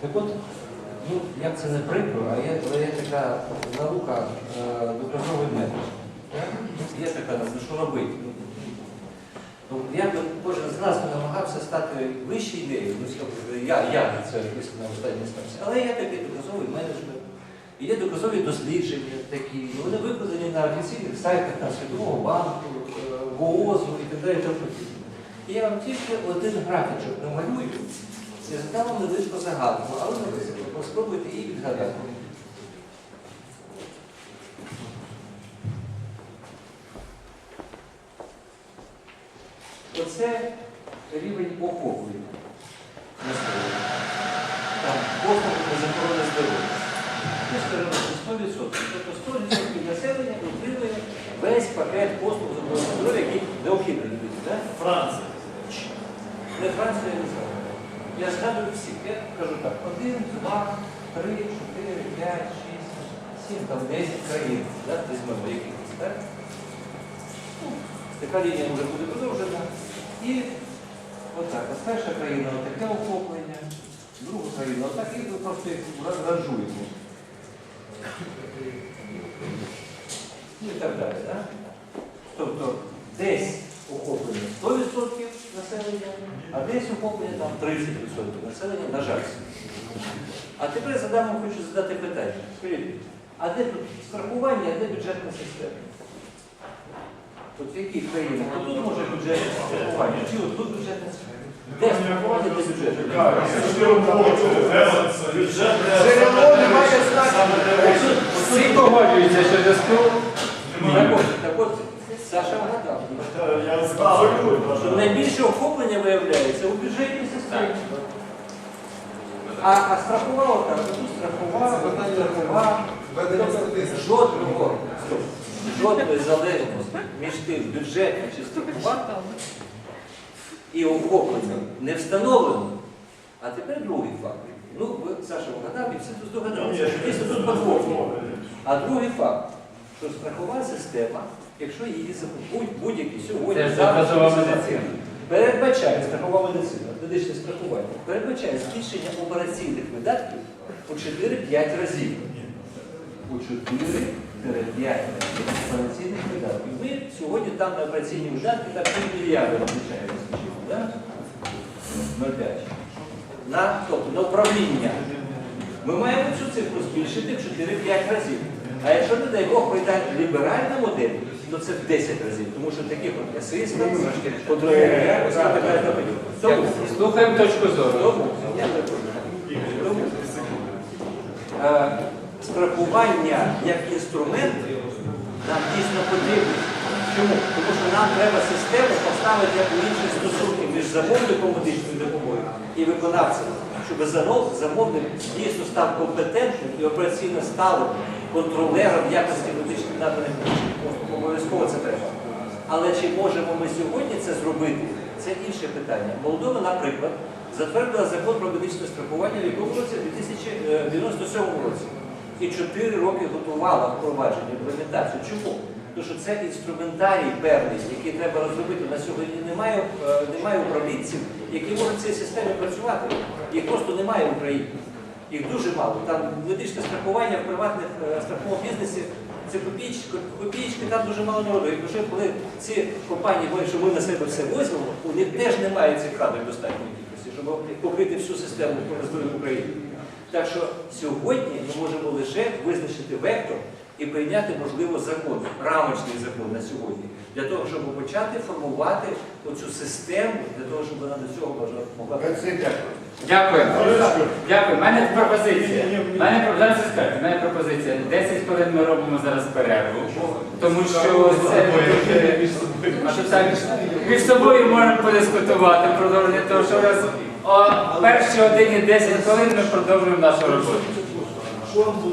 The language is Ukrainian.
Так от, ну, як це не прикро, а є, є така наука е, доказовий метод. Є така, ну що робити. Ну, я би кожен з нас намагався стати вищою ідеєю, ну, я, я це написано на останній станції, але є такий доказовий менеджмент, і є доказові дослідження такі, і вони викладені на офіційних сайтах там, Світового банку, е, ВООЗу і так далі. І я вам тільки один графічок намалюю задам вам невеличку загадку, але ви спробуйте її відгадати. Оце рівень охоплення. Там про захорони здоров'я. Ми скажемо, 100%. Тобто 100% населення отримує весь пакет послуг з охорони здоров'я, який необхідний. Франція. Не Франція, не знаю. Я згадую всіх. Я кажу так: один, два, три, чотири, п'ять, шість, сім, там десять країн. Візьмемо якихось, так? Ну, Така лінія може бути продовжена. І отак. Ось перша країна отаке охоплення, друга країна отак, і ви просто їх ра- ранжуєте. Ну і так далі. Так? Тобто десь охоплення 100% населення, а десь охоплення там 30% населення, на жаль. А тепер задам вам хочу задати питання. Скажіть, а де тут страхування, а де бюджетна система? От в яких країнах? От тут може бюджетне страхування, чи от тут бюджетне страхування? Де страхування, де бюджетне? Джерело не має значення. Всі погоджуються, що зв'язку Так от, так от, Саша вгадав. Я знав. Найбільше охоплення виявляється у бюджетній системі. А, а страхувала там, тут страхувала, тут страхувала. Тобто Жодного, жодної залежності між тим бюджетом чи страхуванням і охопленням не встановлено. А тепер другий факт. Ну, Саша, вгадав і все тут здогадалися, дійсно тут подвох. А другий факт, що страхова система, якщо її закупують будь-які сьогодні, Це завтра, медицина. передбачає страхова медицина, медичне страхування, передбачає збільшення операційних видатків у 4-5 разів. У 4-5 разів операційних видатків. Ми сьогодні там на операційні видатки так пів мільярда включаємо, скажімо, да? 0,5. На, тобто на управління. Ми маємо цю цифру збільшити в 4-5 разів. А якщо, не дай Бог, прийде ліберальна модель, то це в 10 разів, тому що таких от асистів, контролерів, тому, слухаємо точку зору. тому, е, страхування як інструмент нам дійсно потрібно. Чому? Тому що нам треба систему поставити як у інші стосунки між замовником медичної допомоги і виконавцем, щоб замовник дійсно став компетентним і операційно сталим контролером якості медичних наданих послуг. Обов'язково це треба. Але чи можемо ми сьогодні це зробити? Це інше питання. Молдова, наприклад, затвердила закон про медичне страхування в якому році? У 2097 році. І 4 роки готувала впровадження імплементацію. Чому? Тому що це інструментарій певний, який треба розробити. На сьогодні немає, е, немає управлінців, які можуть в цій системі працювати. Їх просто немає в Україні. Їх дуже мало. Там медичне страхування в приватних страхових страховому бізнесі це копійки, копійки, там дуже мало народу. І вже коли ці компанії говорять, що ми на себе все візьмемо, у них теж немає цих кадрів достатньої кількості, щоб покрити всю систему здоров'я України. Так що сьогодні ми можемо лише визначити вектор і прийняти, можливо, закон, рамочний закон на сьогодні, для того, щоб почати формувати оцю систему, для того, щоб вона до цього могла. Дякую. Дякую. У мене пропозиція. У мене зараз у мене пропозиція. 10 хвилин ми робимо зараз перерву, тому що це між собою можемо подискутувати продовження того, що нас о першій годині 10 хвилин ми продовжуємо нашу роботу.